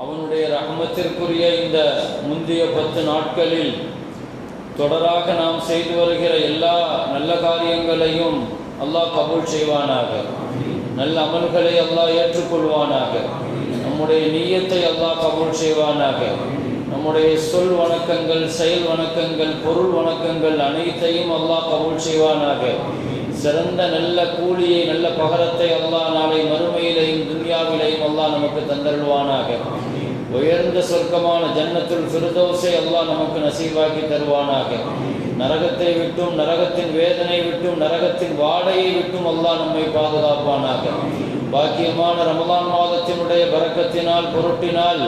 அவனுடைய ரஹமத்திற்குரிய இந்த முந்தைய பத்து நாட்களில் தொடராக நாம் செய்து வருகிற எல்லா நல்ல காரியங்களையும் அல்லாஹ் கபூல் செய்வானாக. நல்ல அமல்களை அல்லாஹ் ஏற்றுக்கொள்வானாக. நம்முடைய நீயத்தை அல்லாஹ் கபூல் செய்வானாக. நம்முடைய சொல் வணக்கங்கள் செயல் வணக்கங்கள் பொருள் வணக்கங்கள் அனைத்தையும் அல்லாஹ் கபூல் செய்வானாக. சிறந்த நல்ல கூலியை நல்ல பகரத்தை அல்லாஹ் நாளை மறுமையிலையும் துன்யாவிலையும் அல்லாஹ் நமக்கு தந்தருள்வானாக. உயர்ந்த சொர்க்கமான ஜன்னத்துல் ஃபிர்தௌஸை அல்லாஹ் நமக்கு நசீவாக்கி தருவானாக. நரகத்தை விட்டும் நரகத்தின் வேதனை விட்டும் நரகத்தின் வாடையை விட்டும் அல்லாஹ் நம்மை பாதுகாப்பானாக. பாக்கியமான ரமலான் மாதத்தினுடைய பறக்கத்தினால் பொருட்டினால்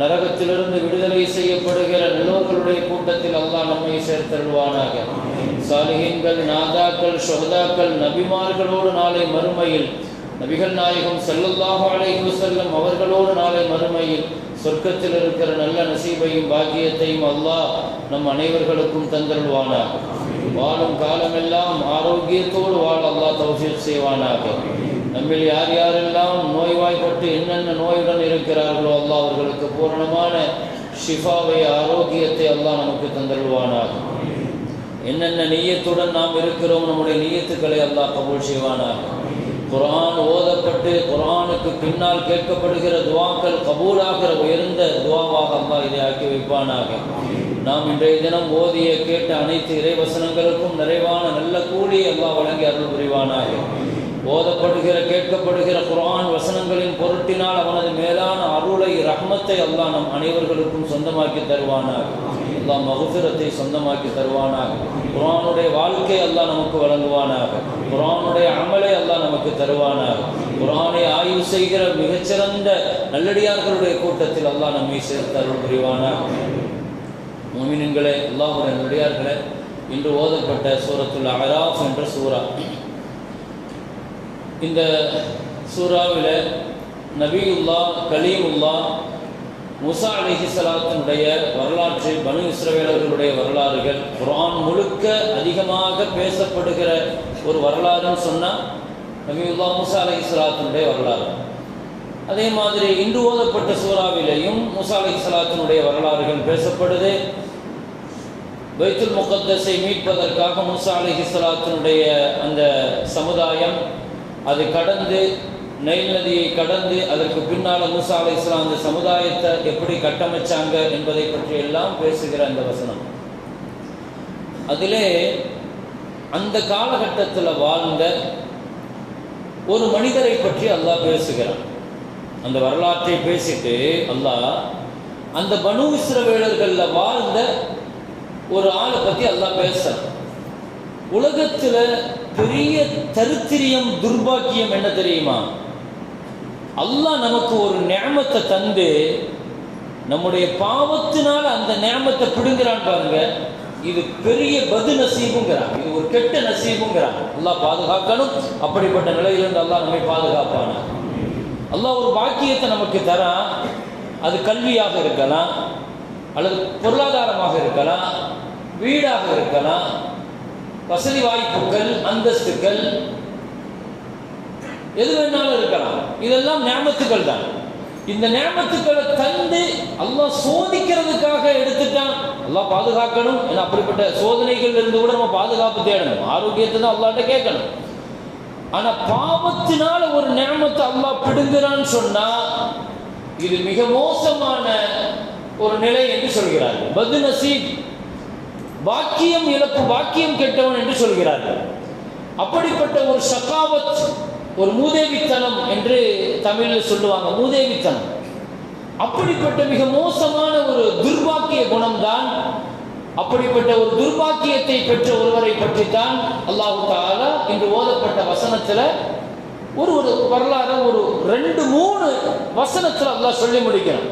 நரகத்திலிருந்து விடுதலை செய்யப்படுகிற நிலோக்களுடைய கூட்டத்தில் அல்லாஹ் நம்மை சேர்த்தருள்வானாக. சாலிகங்கள் நாதாக்கள் ஷொஹதாக்கள் நபிமார்களோடு நாளை மறுமையில் நபிகள் நாயகம் ஸல்லல்லாஹு அலைஹி செல்லும் அவர்களோடு நாளை மறுமையில் சொர்க்கத்தில் இருக்கிற நல்ல நசீபையும் பாக்கியத்தையும் அல்லாஹ் நம் அனைவர்களுக்கும் தந்தருள்வானாக. வாழும் காலமெல்லாம் ஆரோக்கியத்தோடு வாழ அல்லாஹ் தௌசியம் செய்வானாக. நம்மில் யார் யாரெல்லாம் நோய்வாய்ப்பட்டு என்னென்ன நோயுடன் இருக்கிறார்களோ அல்லாஹ் அவர்களுக்கு பூரணமான ஷிஃபாவை ஆரோக்கியத்தை அல்லாஹ் நமக்கு தந்தருள்வானாக. என்னென்ன நீயத்துடன் நாம் இருக்கிறோம் நம்முடைய நீயத்துக்களை அல்லாஹ் கபூல் செய்வானாக. குரான் ஓதப்பட்டு குரானுக்கு பின்னால் கேட்கப்படுகிற துவாக்கள் கபூலாகிற உயர்ந்த துவாவாக அல்லாஹ் இதை ஆக்கி வைப்பானாக. நாம் இன்றைய தினம் ஓதிய கேட்ட அனைத்து இறைவசனங்களுக்கும் நிறைவான நல்ல கூலி அல்லாஹ் வழங்கி அருள் புரிவானாக. ஓதப்படுகிற கேட்கப்படுகிற குரான் வசனங்களின் பொருட்டினால் அவனது மேலான அருளை ரஹ்மத்தை அல்லாஹ் நம் அனைவர்களுக்கும் சொந்தமாக்கி தருவானாக. அல்லாஹ் மகுசுரத்தை சொந்தமாக்கி தருவானாக. குரானுடைய வாழ்க்கை அல்லாஹ் நமக்கு வழங்குவானாக. குரானுடைய அமலை அல்லாஹ் நமக்கு தருவானாக. குரானை ஆய்வு செய்கிற மிகச்சிறந்த நல்லடியார்களுடைய கூட்டத்தில் அல்லாஹ் நம்மை சேர்த்து அருள் புரிவானாக. மோமின்களே அல்லாஹுடைய நல்லடியார்களே இன்று ஓதப்பட்ட சூரத்துள்ள அராஃப் என்ற சூரா இந்த சூறாவில் நபியுல்லா கலீமுல்லா முசா அலிஹி சலாத்தினுடைய வரலாற்று பனு இஸ்ரவேலர்களுடைய வரலாறுகள் குரான் முழுக்க அதிகமாக பேசப்படுகிற ஒரு வரலாறுன்னு சொன்னால் நபியுல்லா முசா அலிஹி சலாத்தினுடைய வரலாறு. அதே மாதிரி இன்று ஓதப்பட்ட சூறாவிலேயும் முசா அலிஹி சலாத்தினுடைய வரலாறுகள் பேசப்படுது. பைத்துல் முகத்தஸை மீட்பதற்காக முசா அலிஹி சலாத்தினுடைய அந்த சமுதாயம் அது கடந்து நைல் நதியை கடந்து அதற்கு பின்னால் மூசா அலை இஸ்லாம் அந்த சமுதாயத்தை எப்படி கட்டமைச்சாங்க என்பதை பற்றி எல்லாம் பேசுகிற அந்த வசனம். அதிலே அந்த காலகட்டத்தில் வாழ்ந்த ஒரு மனிதரை பற்றி அல்லாஹ் பேசுகிறான். அந்த வரலாற்றை பேசிட்டு அல்லாஹ் அந்த பனு இஸ்ரவேலர்களில் வாழ்ந்த ஒரு ஆளை பற்றி அல்லாஹ் பேசுறான். உலகத்தில் பெரிய தரித்திரியம் துர்பாக்கியம் என்ன தெரியுமா? அல்லாஹ் நமக்கு ஒரு நேமத்தை தந்து நம்முடைய பாவத்தினால அந்த நேமத்தை பிடுங்குறான் பாருங்க. இது பெரிய பது நசீபுங்கிறான். இது ஒரு கெட்ட நசீபுங்கிறான். அல்லாஹ் பாதுகாக்கணும். அப்படிப்பட்ட நிலையிலிருந்து அல்லாஹ் நம்மை பாதுகாப்பான? அல்லாஹ் ஒரு பாக்கியத்தை நமக்கு தரான். அது கல்வியாக இருக்கலாம் அல்லது பொருளாதாரமாக இருக்கலாம் வீடாக இருக்கலாம் வசதி வாய்ப்புகள் அந்தஸ்துகள் எது வேணாலும் இருக்கலாம். இதெல்லாம் நேமத்துக்கள் தான். இந்த நேமத்துக்களை தந்து அல்லாஹ் சோதிக்கிறதுக்காக எடுத்துட்டான். அல்லாஹ் பாதுகாக்கணும். ஏன்னா அப்படிப்பட்ட சோதனைகள் இருந்து கூட நம்ம பாதுகாப்பு தேடணும். ஆரோக்கியத்தை தான் அல்லாட்ட கேட்கணும். ஆனா பாவத்தினால ஒரு நேமத்தை அல்லாஹ் பிடுங்குறான்னு சொன்னா இது மிக மோசமான ஒரு நிலை என்று சொல்கிறார்கள். பது நசீப் பாக்கியம் இழப்பு பாக்கியம் கெட்டவன் என்று சொல்கிறார்கள். அப்படிப்பட்ட ஒரு சகாவத் ஒரு மூதேவித்தனம் என்று தமிழில் சொல்லுவாங்க மூதேவித்தனம். அப்படிப்பட்ட மிக மோசமான ஒரு துர்பாக்கிய குணம்தான் அப்படிப்பட்ட ஒரு துர்பாக்கியத்தை பெற்ற ஒருவரை பற்றித்தான் அல்லாஹு தாலா இன்று ஓதப்பட்ட வசனத்துல ஒரு ஒரு வரலாறு ஒரு ரெண்டு மூணு வசனத்துல அல்லாஹ் சொல்லி முடிக்கிறான்.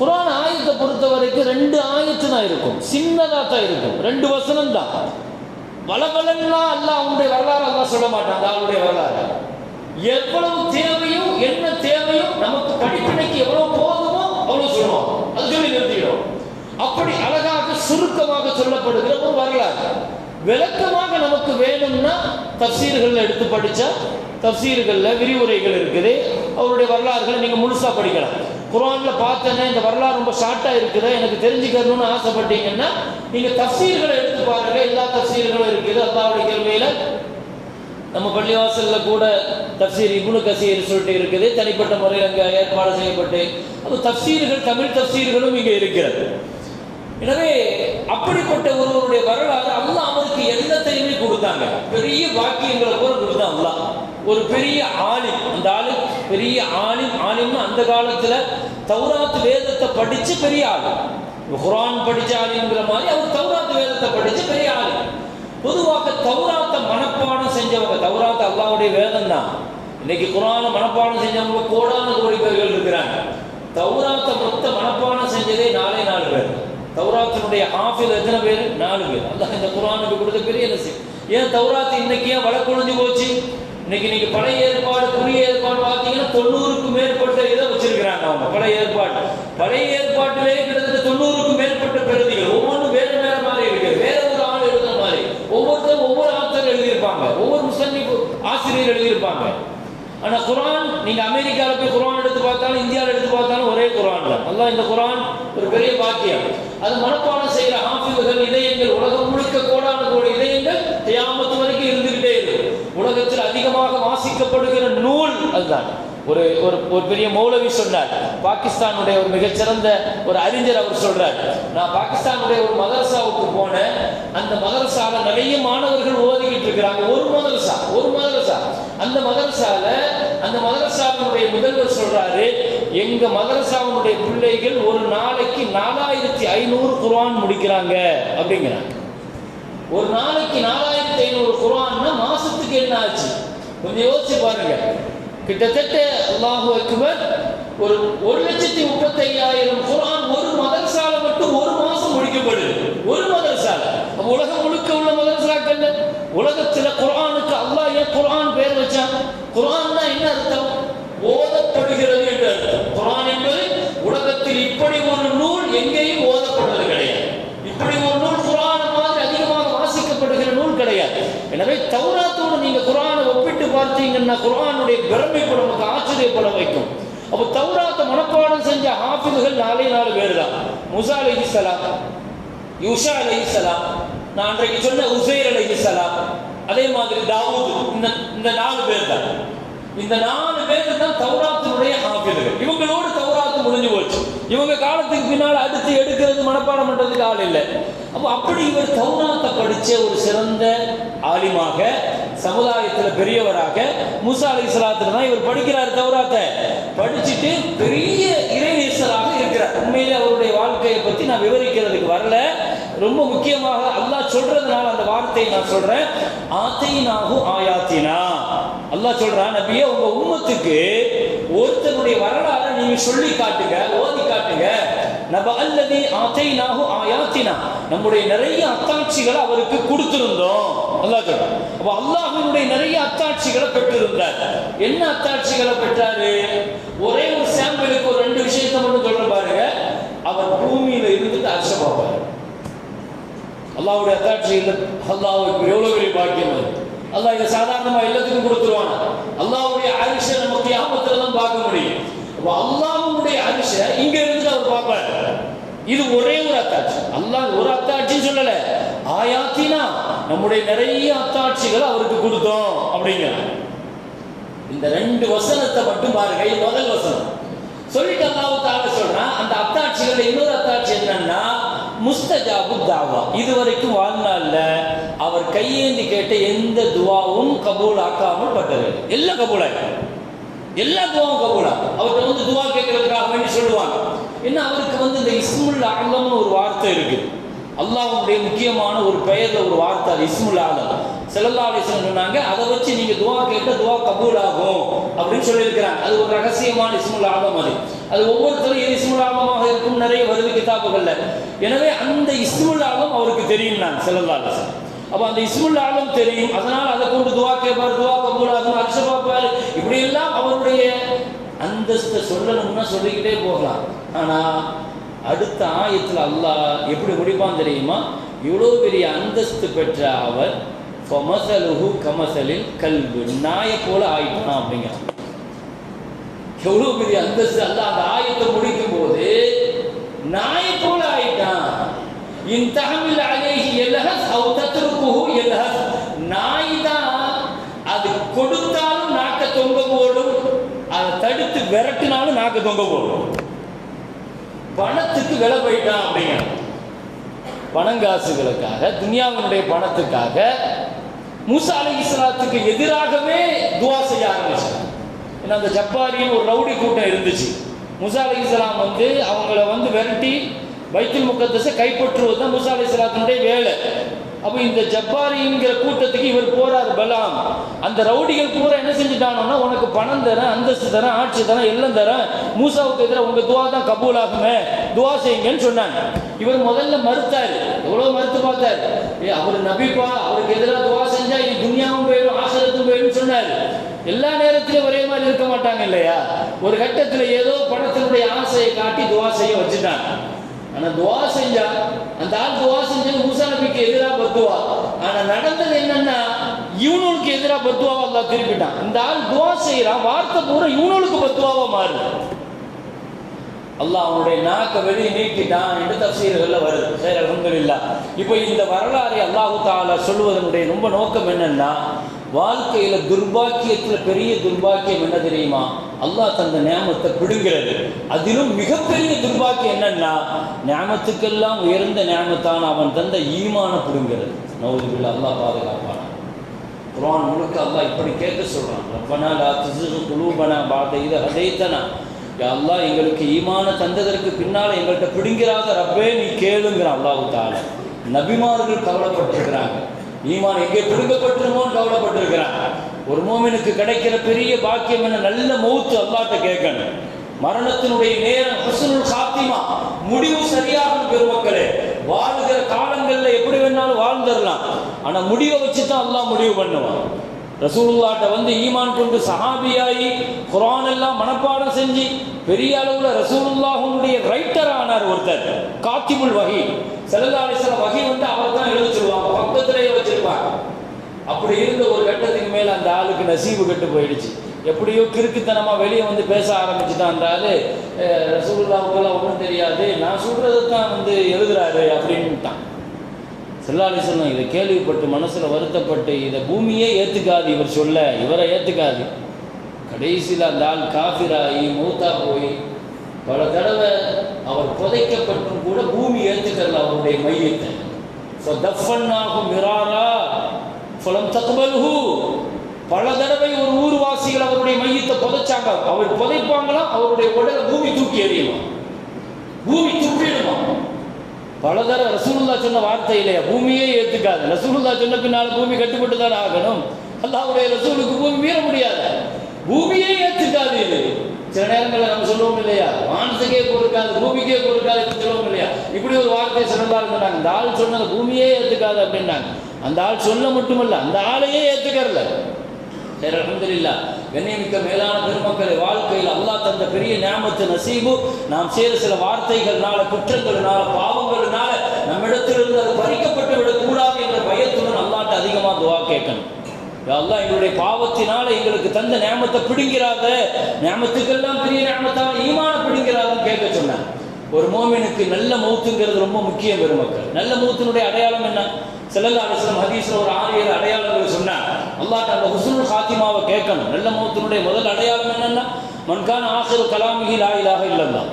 குரான் ஆயத்தை பொறுத்த வரைக்கும் ரெண்டு ஆயத்து தான் இருக்கும். சின்னதாக தான் இருக்கும். ரெண்டு வசனம் தான் வளபலன்னா அல்ல அவனுடைய வரலாறு அல்ல சொல்ல மாட்டான். அவனுடைய வரலாறு. எவ்வளவு தேவையோ என்ன தேவையோ நமக்கு படிப்பினைக்கு எவ்வளவு போதுமோ அவ்வளவு சொல்லுவோம் அது சொல்லி நிறுத்திடும். அப்படி அழகாக சுருக்கமாக சொல்லப்படுகிற ஒரு வரலாறு. விளக்கமாக நமக்கு வேணும்னா தப்சீர்கள் எடுத்து படிச்சா தப்சீர்களில் விரிவுரைகள் இருக்குது. அவருடைய வரலாறுகளை நீங்கள் முழுசாக படிக்கலாம். குரான்ல பார்த்தேன்னா இந்த வரலாறு ரொம்ப ஷார்ட்டாக இருக்குது. எனக்கு தெரிஞ்சுக்கணும்னு ஆசைப்பட்டீங்கன்னா நீங்க தஃசீர்களை எடுத்து பாருங்க. எல்லா தஃசீர்களும் இருக்குது. அல்லாவுடைய கேள்வியில நம்ம பள்ளிவாசல்ல கூட தப்சீர் இபுனு கசீர் சொல்லிட்டு இருக்குது. தனிப்பட்ட முறையில் அங்கே ஏற்பாடு செய்யப்பட்டு அப்போ தப்சீர்கள் தமிழ் தப்சீர்களும் இங்கே இருக்கிறது. எனவே அப்படிப்பட்ட ஒருவருடைய வரலாறு அல்லாஹ் அவருக்கு எல்லாத்தையுமே கொடுத்தாங்க. பெரிய வாக்கியங்களை கூட கொடுத்தான் அல்லாஹ். ஒரு பெரிய ஆலிம் அந்த ஆலிம் பெரிய ஆலிம் ஆலிம்னு அந்த காலத்துல தௌராத் வேதத்தை படிச்சு பெரிய ஆலிம். குரான் படிச்ச ஆலிங்கிற மாதிரி அவர் தௌராத் வேதத்தை படிச்சு பெரிய ஆலிம். பொதுவாக தௌராத்தை மனப்பாடம் செஞ்சவங்க தௌராத் அல்லாவுடைய வேதம் தான் இன்னைக்கு குரானை மனப்பாடம் செஞ்சவங்க கோடான கோடி பேர்கள் இருக்கிறாங்க. தௌராத்தை மொத்த மனப்பாடம் செஞ்சதே நாலே நாலு பேர். தௌராத்தினுடைய ஆஃபில் எத்தனை பேர்? நாலு பேர். அந்த இந்த குரானுக்கு கொடுத்த பெரிய நசீப். ஏன் தௌராத் இன்னைக்கு ஏன் வழக்கொழிஞ்சு போச்சு? இன்னைக்கு நீங்க பழைய ஏற்பாடு புதிய ஏற்பாடு பார்த்தீங்கன்னா தொண்ணூறுக்கும் மேற்பட்ட இதை வச்சிருக்கிறாங்க அவங்க பழைய ஏற்பாடு. பழைய ஏற்பாட்டிலே கிட்டத்தட்ட தொண்ணூறுக்கும் மேற்பட்ட பிரதிகள். ஒவ்வொன்றும் வேற வேற மாதிரி இருக்கு. வேற ஒரு ஆள் எழுத மாதிரி. ஒவ்வொருத்தரும் ஒவ்வொரு ஆத்தர் எழுதியிருப்பாங்க. ஒவ்வொரு முசன்னிப்பு ஆசிரியர் எழுதியிருப்பாங்க. ஆனா குரான் நீங்க அமெரிக்கால போய் குரான் எடுத்து பார்த்தாலும் இந்தியாவில் எடுத்து பார்த்தாலும் ஒரே குரான் தான். அல்லாஹ் இந்த குரான் ஒரு பெரிய பாக்கியம். அது மனப்பாடம் செய்யற ஆஃபிவுகள் இதயங்கள் உலகம் முழுக்க கோடான கோடி இதயங்கள் தியாம வரைக்கும் இருந்துகிட்டே இருக்கு உலகத்தில் அதிகமாக வாசிக்கப்படுகிற நூல் அதுதான். ஒரு ஒரு ஒரு பெரிய மௌலவி சொன்னார். பாகிஸ்தானுடைய ஒரு மிகச்சிறந்த ஒரு அறிஞர் அவர் சொல்றார். நான் பாகிஸ்தானுடைய ஒரு மதரசாவுக்கு போனேன். அந்த மதரசால நிறைய மாணவர்கள் ஓதிக்கிட்டு இருக்கிறாங்க. ஒரு மதரசா ஒரு மதரசா. அந்த மதரசால அந்த மதரசாவினுடைய முதல்வர் சொல்றாரு எங்க மதரசாவினுடைய பிள்ளைகள் ஒரு நாளைக்கு நாலாயிரத்தி ஐநூறு குரான் முடிக்கிறாங்க அப்படிங்கிறாங்க. ஒரு நாளைக்கு நாலாயிரத்தி ஐநூறு குர்ஆன்னா மாசத்துக்கு என்ன ஆச்சு? கொஞ்சம் யோசிச்சு பாருங்க. கிட்டத்தட்ட அல்லாஹு அக்பர் ஒரு ஒரு லட்சத்தி முப்பத்தி ஐயாயிரம் குரான் ஒரு மதரசால மட்டும் ஒரு மாசம் முடிக்கப்படுது. ஒரு மதரசால. உலகம் முழுக்க உள்ள மதரசாக்கள் உலகத்துல குரானுக்கு அல்லாஹ் ஏன் குரான் பேர் வச்சான்? குரான்னா என்ன அர்த்தம்? ஓதப்படுகிறது என்று அர்த்தம். குரான் என்பது உலகத்தில் இப்படி ஒரு நூல் எங்கேயும் ஓதப்படுவது கிடையாது. இப்படி ஒரு நூல் குரான் மாதிரி அதிகமாக வாசிக்கப்படுகிற நூல் கிடையாது. எனவே தௌராத்தோடு நீங்க குரான் ஒப்பிட்டு பார்த்தீங்கன்னா குர்ஆனுடைய பிரமிப்பு நமக்கு ஆச்சரியப்பட வைக்கும். அப்போ தௌராத்த மனப்பாடம் செஞ்ச ஹாஃபிதுகள் நாலே நாலு பேர் தான் முசா அலி அலைஹிஸ்ஸலாம் யூஷா அலைஹிஸ்ஸலாம் நான் அன்றைக்கு சொன்ன உசைர் அலைஹிஸ்ஸலாம் அதே மாதிரி தாவூத் இந்த இந்த நாலு பேர் தான் இந்த நாலு பேர் தான் தௌராத்தினுடைய ஹாஃபிதுகள். இவங்களோடு தௌராத்து முடிஞ்சு போச்சு. இவங்க காலத்துக்கு பின்னால் அடுத்து எடுக்கிறது மனப்பாடம் பண்றதுக்கு ஆள் இல்லை. அப்போ அப்படி இவர் தௌராத்தை படிச்ச ஒரு சிறந்த ஆலிமாக சமுதாயத்துல பெரியவராக மூசா அலை தான் இவர் படிக்கிறார் தௌராத்தை. படிச்சுட்டு பெரிய இறைநேசராக இருக்கிறார். உண்மையிலே அவருடைய வாழ்க்கையை பத்தி நான் விவரிக்கிறதுக்கு வரல. ரொம்ப முக்கியமாக அல்லாஹ் சொல்றதுனால அந்த வார்த்தையை நான் சொல்றேன். ஆத்தையினாகும் ஆயாத்தினா. அல்லாஹ் சொல்றான் நபியே உங்க உம்மத்துக்கு ஒருத்தருடைய வரலாறை நீங்க சொல்லி காட்டுங்க ஓதி காட்டுங்க. நப அல்லது ஆத்தைனாகு ஆயாத்தினா. நம்முடைய நிறைய அத்தாட்சிகளை அவருக்கு கொடுத்திருந்தோம். அல்லாஹ் சொல்றான் அப்ப அல்லாஹ்வினுடைய நிறைய அத்தாட்சிகளை பெற்றிருந்தார் என்ன அத்தாட்சிகளை பெற்றாரு? ஒரே ஒரு சாம்பிளுக்கு ஒரு ரெண்டு விஷயத்தை மட்டும் சொல்ற பாருங்க. அவர் பூமியில இருந்துட்டு அரச பார்ப்பார் அல்லாவுடைய அத்தாட்சியில் அல்லாவுக்கு எவ்வளவு பெரிய பாக்கியம் அது. அல்லாஹ் இதை சாதாரணமா எல்லாத்துக்கும் கொடுத்துருவான்? அல்லாவுடைய அரிசை நமக்கு ஆபத்துல தான் பார்க்க முடியும். அப்ப அரிச இங்க இருந்து அவர் பார்ப்பார். இது ஒரே ஒரு அத்தாட்சி. அல்லாஹ் ஒரு அத்தாட்சின்னு சொல்லல. ஆயாத்தினா நம்முடைய நிறைய அத்தாட்சிகள் அவருக்கு கொடுத்தோம் அப்படிங்கிற. இந்த ரெண்டு வசனத்தை மட்டும் பாருங்க. இது முதல் வசனம். சொல்லிட்டு அல்லாஹ் தாங்க சொல்றான் அந்த அத்தாட்சிகள் இன்னொரு அத்தாட்சி என்னன்னா முஸ்தஜாபு தாவா. இதுவரைக்கும் வாழ்நாள்ல அவர் கையேந்தி கேட்ட எந்த துவாவும் கபூல் ஆக்காமல் பட்டது. எல்லாம் கபூல் எல்லா துவாவும் கபூலா அவர்கிட்ட வந்து துவா கேட்கறதுக்காக வேண்டி சொல்லுவாங்க. ஏன்னா அவருக்கு வந்து இந்த இஸ்முல் ஆலம்னு ஒரு வார்த்தை இருக்குது அல்லாஹுடைய முக்கியமான ஒரு பெயர்ல ஒரு வார்த்தை அது இஸ்முல் ஆலம் செல்லல்லா சொன்னாங்க அதை வச்சு நீங்க துவா கேட்ட துவா கபூல் ஆகும் அப்படின்னு சொல்லியிருக்கிறாங்க. அது ஒரு ரகசியமான இஸ்முல் ஆலம் அது அது ஒவ்வொருத்தரும் எது இஸ்முல் ஆலமாக இருக்கும் நிறைய வருது கிதாபுகள்ல. எனவே அந்த இஸ்முல் ஆலம் அவருக்கு தெரியும் நான் செல்லல்லா அலிஸ்லாம் அப்ப அந்த இஸ்முல் ஆலம் தெரியும். அதனால அதை கொண்டு துவா கேட்பார் துவா கபூல் ஆகும் அரிச பார்ப்பார். இப்படி எல்லாம் அவருடைய அந்தஸ்தை சொல்லணும்னா சொல்லிக்கிட்டே போகலாம். ஆனா அடுத்த ஆயத்தில் அல்லாஹ் எப்படி முடிப்பான் தெரியுமா? இவ்வளோ பெரிய அந்தஸ்து பெற்ற அவர் ஃபமசலுஹு கமசலில் கல்வி நாயை போல ஆயிட்டான் அப்படிங்கிறான். எவ்வளோ பெரிய அந்தஸ்து அல்லாஹ் அந்த ஆயத்தை முடிக்கும் போது நாயை போல ஆயிட்டான். இன் தகமில் அலேஹி எல்லஹஸ் அவ் தத்ருக்குஹு எல்லஹஸ் நாய் தான் அது கொடுத்தாலும் நாக்க தொங்க போடும் அதை தடுத்து விரட்டினாலும் நாக்க தொங்க போடும். பணத்துக்கு விலை போயிட்டான் அப்படிங்க. பணங்காசுகளுக்காக துனியாவினுடைய பணத்துக்காக மூசா அலி இஸ்லாத்துக்கு எதிராகவே துவா செய்ய ஆரம்பிச்சாங்க. ஏன்னா அந்த ஜப்பாரின்னு ஒரு ரவுடி கூட்டம் இருந்துச்சு. முசா அலி இஸ்லாம் வந்து அவங்கள வந்து விரட்டி பைத்துல் முக்கத்தஸை கைப்பற்றுவது தான் முசா அலி இஸ்லாத்தினுடைய வேலை. அப்போ இந்த ஜப்பாரிங்கிற கூட்டத்துக்கு இவர் போறார் பலாம். அந்த ரவுடிகள் பூரா என்ன செஞ்சுட்டானோன்னா உனக்கு பணம் தரேன் அந்தஸ்து தரேன் ஆட்சி தரேன் எல்லாம் தரேன். மூசாவுக்கு எதிராக உங்க துவா தான் கபூல் ஆகுமே துவா செய்யுங்கன்னு சொன்னாங்க. இவர் முதல்ல மறுத்தார். எவ்வளவு மறுத்து பார்த்தாரு? ஏ அவர் நபிப்பா அவருக்கு எதிராக துவா செஞ்சா இது துன்யாவும் போயிடும் ஆசிரத்தும் போயிடும் சொன்னார். எல்லா நேரத்திலும் ஒரே மாதிரி இருக்க மாட்டாங்க இல்லையா? ஒரு கட்டத்தில் ஏதோ பணத்தினுடைய ஆசையை காட்டி துவா செய்ய வச்சுட்டாங்க. ஆனா துவா செஞ்சா அந்த ஆள் துவா செஞ்சது மூசா நபிக்கு எதிராக பத்துவா. ஆனா நடந்தது என்னன்னா இவனுக்கு எதிராக பத்துவா அல்லா திருப்பிட்டான். இந்த ஆள் துவா செய்யறான் வார்த்தை பூரா இவனுக்கு பத்துவாவா மாறுது. அல்லாஹ் அவனுடைய நாக்க வெளியே நீக்கிட்டான் என்று தப்சீர்கள்ல வருது. சரி இல்லை இப்போ இந்த வரலாறை அல்லாஹு தாலா சொல்லுவதனுடைய ரொம்ப நோக்கம் என்னன்னா வாழ்க்கையில துர்பாக்கியத்துல பெரிய துர்பாக்கியம் என்ன தெரியுமா? அல்லாஹ் தந்த நியாமத்தை பிடுங்கிறது அதிலும் மிகப்பெரிய துர்பாக்கியம் என்னன்னா நியாமத்துக்கெல்லாம் உயர்ந்த நியாமத்தான் அவன் தந்த ஈமான பிடுங்கிறது. நவுதுபில்லா அல்லாஹ் பாதுகாப்பான். குரான் முழுக்க அல்லாஹ் இப்படி கேட்க சொல்கிறான் ரப்பனா லா திசு குலூபனா பாத இத ஹதைத்தனா. யா அல்லாஹ் எங்களுக்கு ஈமான தந்ததற்கு பின்னால் எங்கள்கிட்ட பிடுங்கிறாத ரப்பே நீ கேளுங்கிற அல்லாஹு தாலா நபிமார்கள் கவலைப்பட்டிருக்கிறாங்க. ஈமான் எங்கே பிடுங்கப்பட்டிருமோன்னு கவலைப்பட்டிருக்கிறாங்க. ஒரு மோமினுக்கு கிடைக்கிற பெரிய பாக்கியம் என்ன? நல்ல மௌத்து அல்லாட்ட கேட்கணும். மரணத்தினுடைய நேரம் கிருஷ்ணன் சாத்திமா முடிவு சரியாகும் பெருமக்களே வாழ்கிற காலங்கள்ல எப்படி வேணாலும் வாழ்ந்துடலாம். ஆனா முடிவை வச்சு தான் அல்லாஹ் முடிவு பண்ணுவான். ரசூலுல்லாட்ட வந்து ஈமான் கொண்டு சஹாபியாகி குரான் எல்லாம் மனப்பாடம் செஞ்சு பெரிய அளவுல ரசூலுல்லாஹுடைய ரைட்டர் ஆனார் ஒருத்தர் காத்திபுல் வகி. செல்லதாலேஸ்வர வகி வந்து அவர் தான் எழுதிச்சிருவாங்க பக்கத்திலேயே வச்சிருப்பாங்க. அப்படி இருந்த ஒரு கட்டத்தில் அந்த ஆளுக்கு நசீவு கெட்டு போயிடுச்சு. எப்படியோ கிறுக்குத்தனமா வெளியே வந்து பேச ஆரம்பிச்சுட்டான் அந்த ஆளு. அஹ், ஒன்றும் தெரியாது. நான் சொல்றதை தான் வந்து எழுதுறாரு அப்படின்ட்டான். செல்லாலி சொன்னோம் இதை கேள்விப்பட்டு மனசுல வருத்தப்பட்டு இதை பூமியே ஏத்துக்காது இவர் சொல்ல. இவரை ஏத்துக்காது. கடைசியில் அந்த ஆள் காஃபிராகி மூத்தா போய் பல தடவை அவர் புதைக்கப்பட்டும் கூட பூமி ஏற்றுக்கல அவருடைய மையத்தை. ஃபதஃபன்னாகும் மிராரா ஃபலம் தக்பல்ஹு. பல தடவை ஒரு ஊர்வாசிகள் அவருடைய மையத்தை புதைச்சாங்க. அவர் புதைப்பாங்களாம் அவருடைய உடலை பூமி தூக்கி எறியுமா? பூமி துப்பிடுமா பல தடவை ரசூலுல்லா சொன்ன வார்த்தை இல்லையா பூமியே ஏத்துக்காது. ரசூலுல்லா சொன்ன பின்னால் பூமி கட்டுப்பட்டு தான் ஆகணும்? அல்லாவுடைய ரசூலுக்கு பூமி மீற முடியாது. பூமியே ஏத்துக்காது இது. சில நேரங்களில் நம்ம சொல்லுவோம் இல்லையா? வானத்துக்கே கொடுக்காது பூமிக்கே கொடுக்காது இப்படி சொல்லுவோம் இல்லையா? இப்படி ஒரு வார்த்தையை சிறந்தா இருந்தாங்க இந்த ஆள் சொன்னது பூமியே ஏத்துக்காது அப்படின்னாங்க. அந்த ஆள் சொல்ல மட்டுமல்ல அந்த ஆளையே ஏத்துக்கறல சரி அல்ஹம்துலில்லா. கண்ணியமிக்க மேலான பெருமக்களை வாழ்க்கையில் அல்லாஹ் தந்த பெரிய ஞாபகத்து நசீபு. நாம் செய்த சில வார்த்தைகள்னால குற்றங்கள்னால பாவங்கள்னால நம்மிடத்திலிருந்து அது பறிக்கப்பட்டு விடக்கூடாது என்ற பயத்துடன் அல்லாட்ட அதிகமாக துவா கேட்கணும். அல்லாஹ் எங்களுடைய பாவத்தினால எங்களுக்கு தந்த ஞாபகத்தை பிடிங்கிறாத ஞாபகத்துக்கெல்லாம் பெரிய ஞாபகத்தால் ஈமான பிடுங்கிறாதுன்னு கேட்க சொன்னாங்க ஒரு மோமினுக்கு நல்ல மௌத்துங்கிறது ரொம்ப முக்கியம் பெருமக்கள். நல்ல மௌத்தினுடைய அடையாளம் என்ன? செல்லல்லா அலிஸ்லாம் ஹதீஸ்ல ஒரு ஆறு ஏழு அடையாளங்கள் அல்லாட்ட அந்த ஹுசுல் ஹாத்திமாவை கேட்கணும். நல்ல மௌத்தினுடைய முதல் அடையாளம் என்னென்னா மன்கான ஆசிரு கலாமிகி லாயிலாக இல்லைன்னா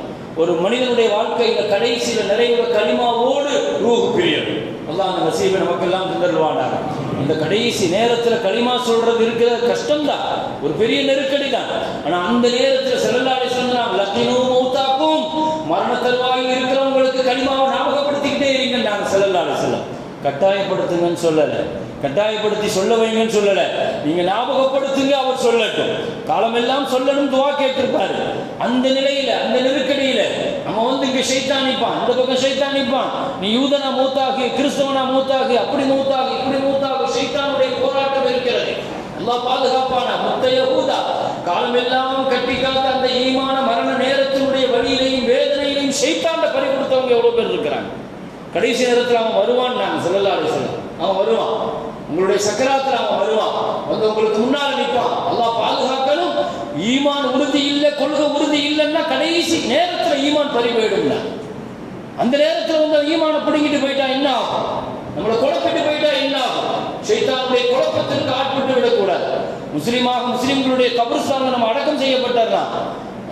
ஒரு மனிதனுடைய வாழ்க்கையில கடைசியில நிறைவுற களிமாவோடு ரூஹு பிரியணும். அல்லாஹ் அந்த நசீபை நமக்கெல்லாம் தந்தருவானாங்க இந்த கடைசி நேரத்தில் களிமா சொல்றது இருக்கிறது கஷ்டம்தான். ஒரு பெரிய நெருக்கடி தான் ஆனா அந்த நேரத்தில் செல்லாடி சொன்னாங்க லக்கினோ மௌத்தாக்கும். மரண தருவாயில் இருக்கிறவங்களுக்கு களிமாவை ஞாபகப்படுத்திக்கிட்டே இருங்க நாங்கள் செல்லல்லாடி செல்லம் கட்டாயப்படுத்துங்கன்னு சொல்லலை. கட்டாயப்படுத்தி சொல்ல வைங்கன்னு சொல்லலை. நீங்க ஞாபகப்படுத்துங்க அவர் சொல்லட்டும். காலமெல்லாம் சொல்லணும் துவா கேட்டிருப்பாரு. அந்த நிலையில அந்த நெருக்கடியில நம்ம வந்து இங்க ஷைத்தான் நிப்பான் இந்த பக்கம் ஷைத்தான் நீ யூதனா மூத்தாகு கிறிஸ்தவனா மூத்தாகு அப்படி மூத்தாகு இப்படி மூத்தாகு சைத்தானுடைய போராட்டம் இருக்கிறது. அல்லாஹ் பாதுகாப்பான? முத்த யகூதா. காலமெல்லாம் கட்டி காத்த அந்த ஈமான மரண நேரத்தினுடைய வழியிலையும் வேதனையிலையும் சைத்தாண்ட பறி கொடுத்தவங்க எவ்வளவு பேர் இருக்கிறாங்க? கடைசி நேரத்தில் அவன் வருவான் நான் சொல்லலாம் சொல்ல அவன் வருவான். உங்களுடைய சக்கராத்தில் அவன் வருவான். வந்து உங்களுக்கு முன்னால் நிற்பான். அல்லா பாதுகாக்கணும். ஈமான் உறுதி இல்லை கொள்கை உறுதி இல்லைன்னா கடைசி நேரத்தில் ஈமான் பறி போயிடும்ல அந்த நேரத்தில் வந்து ஈமான ஈமானை பிடுங்கிட்டு போயிட்டா என்ன ஆகும்? நம்மளை குழப்பிட்டு போயிட்டா என்ன ஆகும்? சைத்தானுடைய குழப்பத்திற்கு ஆட்பட்டு விடக்கூடாது. முஸ்லீமாக முஸ்லீம்களுடைய கபர்ஸ்தான்ல நம்ம அடக்கம் செய்யப்பட்டார்னா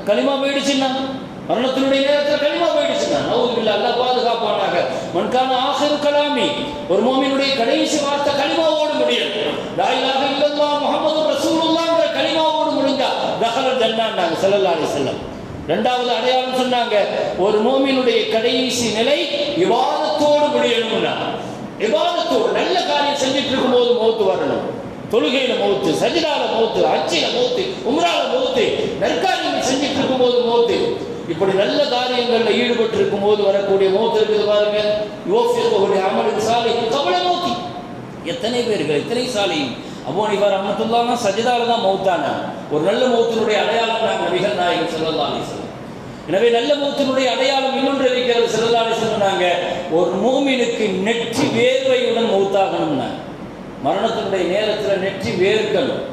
களிமா போயிடுச்சுன்னா? மரணத்தினுடைய நேரத்தில் கனிமா போயிடுச்சுன்னா நவுதுபில்லா அல்லாஹ் பாதுகாப்பானாக. மண்கான ஆசிரு கலாமி. ஒரு மோமினுடைய கடைசி வார்த்தை களிமாவோடு முடியும். லாயிலாக இல்லல்லா முகமது முஹம்மது ரசூலுல்லாஹ்ங்கிற களிமாவோடு முடிஞ்சா தஹலல் ஜன்னான்னாங்க ஸல்லல்லாஹு செல்லம் ரெண்டாவது அடையாளம் சொன்னாங்க ஒரு மோமினுடைய கடைசி நிலை விவாதத்தோடு முடியணும்னா விவாதத்தோடு நல்ல காரியம் செஞ்சுட்டு இருக்கும்போது மௌத்து வரணும். தொழுகையில மௌத்து சஜிதால மௌத்து அச்சில மௌத்து உம்ரால மௌத்து நற்காரியங்கள் செஞ்சுட்டு இருக்கும்போது மௌத்து இப்படி நல்ல காரியங்களில் ஈடுபட்டு இருக்கும்போது வரக்கூடிய மௌத்து இருக்குது பாருங்க. யோசிப்பவருடைய அமலுக்கு சாலை கவலை மௌத்தி. எத்தனை பேர்கள் எத்தனை சாலையும் அபோனிபார் அஹமத்துல்லாம சஜிதால தான் மௌத்தான. ஒரு நல்ல மௌத்தினுடைய அடையாளம் நாங்கள் நபிகள் நாயகம் ஸல்லல்லாஹு எனவே நல்ல மௌத்தினுடைய அடையாளம் இன்னொன்று இருக்கிறது ஸல்லல்லாஹு சொன்னாங்க ஒரு மூமினுக்கு நெற்றி வேர்வையுடன் மௌத்தாகணும்னா மரணத்தினுடைய நேரத்தில் நெற்றி வேர்க்கணும்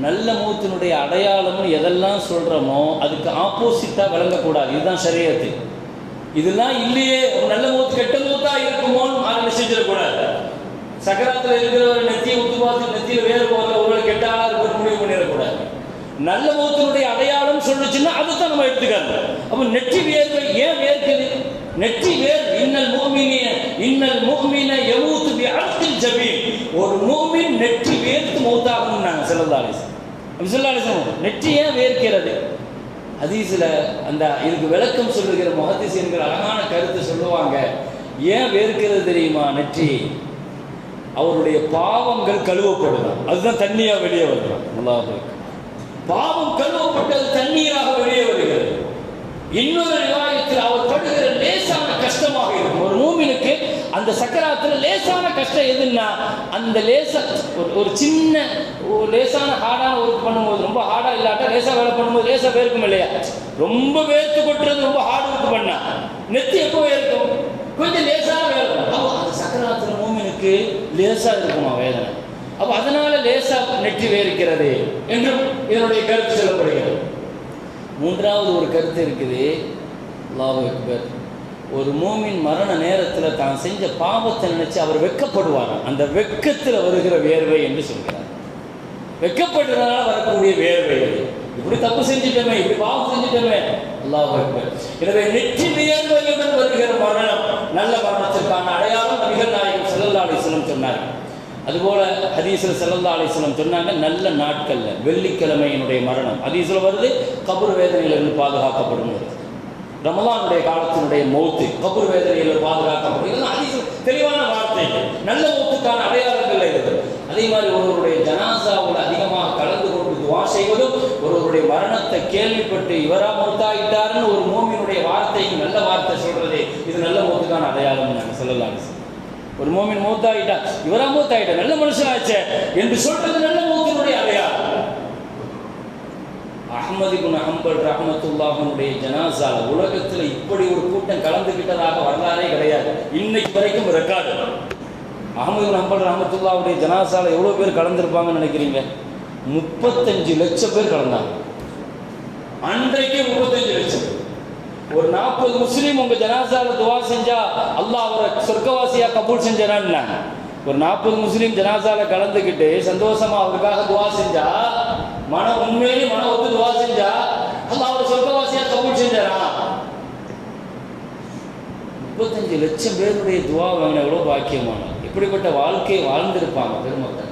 நல்ல மூத்தினுடைய அடையாளம்னு எதெல்லாம் சொல்கிறோமோ அதுக்கு ஆப்போசிட்டாக விளங்கக்கூடாது. இதுதான் சரியத்து இதெல்லாம் இல்லையே ஒரு நல்ல மூத்து கெட்ட மூத்தா இருக்குமோன்னு ஆரம்பி செஞ்சிடக்கூடாது சக்கரத்தில் இருக்கிறவர் நெத்தியை உத்து பார்த்து நெத்தியில் வேறு போகிற ஒருவேளை கெட்ட ஆளாக இருக்கிற முடிவு பண்ணிடக்கூடாது. நல்ல மூத்தினுடைய அடையாளம் சொல்லுச்சுன்னா அதுதான் நம்ம எடுத்துக்காது அப்போ நெற்றி வேர்வை ஏன் வேர்க்குது? நெற்றி வேர் இன்னல் மூமினிய இன்னல் மூமின எவூத்து பி அர்த்தில் ஜபீன் ஒரு மூமின் நெற்றி வேர்த்து மௌத்தாகணும் நாங்கள் செல்லதாலிஸ் செல்லாலிசம் நெற்றி ஏன் வேர்க்கிறது. அதீசில் அந்த இதுக்கு விளக்கம் சொல்லுகிற முகத்திஸ் என்கிற அழகான கருத்து சொல்லுவாங்க. ஏன் வேர்க்கிறது தெரியுமா? நெற்றி. அவருடைய பாவங்கள் கழுவப்படுதான். அதுதான் தண்ணியாக வெளியே வருதான் அல்லாஹ் பாவம் கழுவப்பட்டது தண்ணீராக வெளியே வருகிறது. இன்னொரு ரிவாயத்தில் அவர் படுகிற லேசான கஷ்டமாக இருக்கும் ஒரு மூமினுக்கு அந்த சக்கராத்துல லேசான கஷ்டம் எதுன்னா அந்த லேசா ஒரு ஒரு சின்ன ஒரு லேசான ஹார்டான ஒர்க் பண்ணும்போது ரொம்ப ஹார்டா இல்லாட்டா லேசா வேலை பண்ணும்போது லேசா வேர்க்கும் இல்லையா? ரொம்ப வேர்த்து கொட்டுறது ரொம்ப ஹார்ட் ஒர்க் பண்ணா நெத்தி எப்போ வேர்க்கும்? கொஞ்சம் லேசான வேலை அப்போ அந்த சக்கராத்துல மூமினுக்கு லேசா இருக்குமா வேதனை? அப்போ அதனால லேசா நெற்றி வேர்க்கிறது என்றும் இதனுடைய கருத்து சொல்லப்படுகிறது. மூன்றாவது ஒரு கருத்து இருக்குது. லாபம் அக்பர். ஒரு மூமின் மரண நேரத்தில் தான் செஞ்ச பாவத்தை நினைச்சு அவர் வெட்கப்படுவார் அந்த வெட்கத்தில் வருகிற வேர்வை என்று சொல்கிறார். வெக்கப்படுறதுனால வரக்கூடிய வேர்வை இப்படி தப்பு செஞ்சுட்டோமே இப்படி பாவம் செஞ்சுட்டோமே. அல்லாஹ் எனவே நெற்றி வியர்வையுடன் வருகிற மரணம் நல்ல மரணத்திற்கான அடையாளம் நபிகள் நாயகம் ஸல்லல்லாஹு அலைஹி சொன்னார். அதுபோல ஹதீஸில் ஸல்லல்லாஹு அலைஹி சொன்னாங்க நல்ல நாட்களில் வெள்ளிக்கிழமையினுடைய மரணம். ஹதீஸில் வருது கபர் வேதனையிலிருந்து பாதுகாக்கப்படும் வருது ரமலானுடைய காலத்தினுடைய மௌத்து கபூர் வேதனையில் பாதுகாக்கப்படுகிறது அதிக தெளிவான வார்த்தை நல்ல மௌத்துக்கான அடையாளங்கள் இருக்குது அதே மாதிரி ஒருவருடைய ஜனாசாவில் அதிகமாக கலந்து கொண்டு துவா செய்வதும் ஒருவருடைய மரணத்தை கேள்விப்பட்டு இவரா மௌத்தாயிட்டாருன்னு ஒரு மோமினுடைய வார்த்தைக்கு நல்ல வார்த்தை சொல்றது இது நல்ல மௌத்துக்கான அடையாளம் நாங்கள் சொல்லலாம். ஒரு மோமின் மூத்தாயிட்டா இவரா மூத்தாயிட்டா நல்ல மனுஷனாச்சே என்று சொல்றது நல்ல மூத்தினுடைய அடையாளம். அஹ்மது குன் ஹம்பல் ரஹமத்துல்லாஹனுடைய ஜனாசால உலகத்துல இப்படி ஒரு கூட்டம் கலந்துகிட்டதாக வரலாறே கிடையாது. இன்னைக்கு வரைக்கும் ரெக்கார்டு அஹமது குன் அம்பல் ரஹமத்துல்லாவுடைய ஜனாசால எவ்வளவு பேர் கலந்துருப்பாங்கன்னு நினைக்கிறீங்க? முப்பத்தஞ்சு லட்சம் பேர் கலந்தாங்க. அன்றைக்கு முப்பத்தஞ்சு லட்சம். ஒரு நாற்பது முஸ்லீம் உங்க ஜனாசால துவா செஞ்சா அல்லாஹ் அவரை சொர்க்கவாசியா கபூல் செஞ்சான்னு ஒரு நாற்பது முஸ்லீம் ஜனாசால கலந்துக்கிட்டு சந்தோஷமா அவருக்காக துவா செஞ்சா மன உண்மையிலே மன ஒத்து துவா செஞ்சா அல்ல அவர் சொர்க்கவாசியா கபூல் செஞ்சாரா? முப்பத்தஞ்சு லட்சம் பேருடைய துவா வாங்கின எவ்வளோ பாக்கியமான? இப்படிப்பட்ட வாழ்க்கையை வாழ்ந்திருப்பாங்க பெருமக்கள்.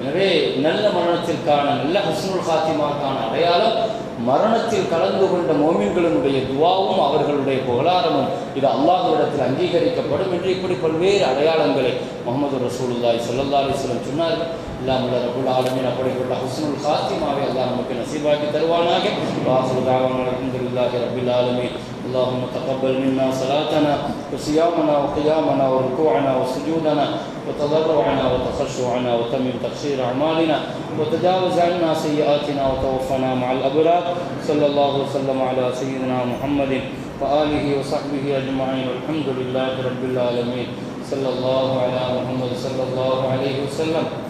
எனவே நல்ல மரணத்திற்கான நல்ல ஹஸ்னுல் ஹாத்திமாக்கான அடையாளம் மரணத்தில் கலந்து கொண்ட மோமின்களினுடைய துவாவும் அவர்களுடைய புகழாரமும். இது அல்லாஹுவிடத்தில் அங்கீகரிக்கப்படும் என்று இப்படி பல்வேறு அடையாளங்களை முகமது ரசூலுல்லாய் اللہ مولا رب العالمین اپنے کو حسن الخاتمہ و اللہ ہم کے نصیب کی وآخر دعوانا الحمدللہ رب العالمین اللهم تقبل منا صلاتنا وصيامنا وقيامنا وركوعنا وسجودنا وتضرعنا وتخشعنا وتمم تقصير أعمالنا وتجاوز عنا سيئاتنا وتوفنا مع الأبرار. صلى الله وسلم على سيدنا محمد وآله وصحبه أجمعين. والحمد لله رب العالمين. صلى الله على محمد صلى الله عليه وسلم.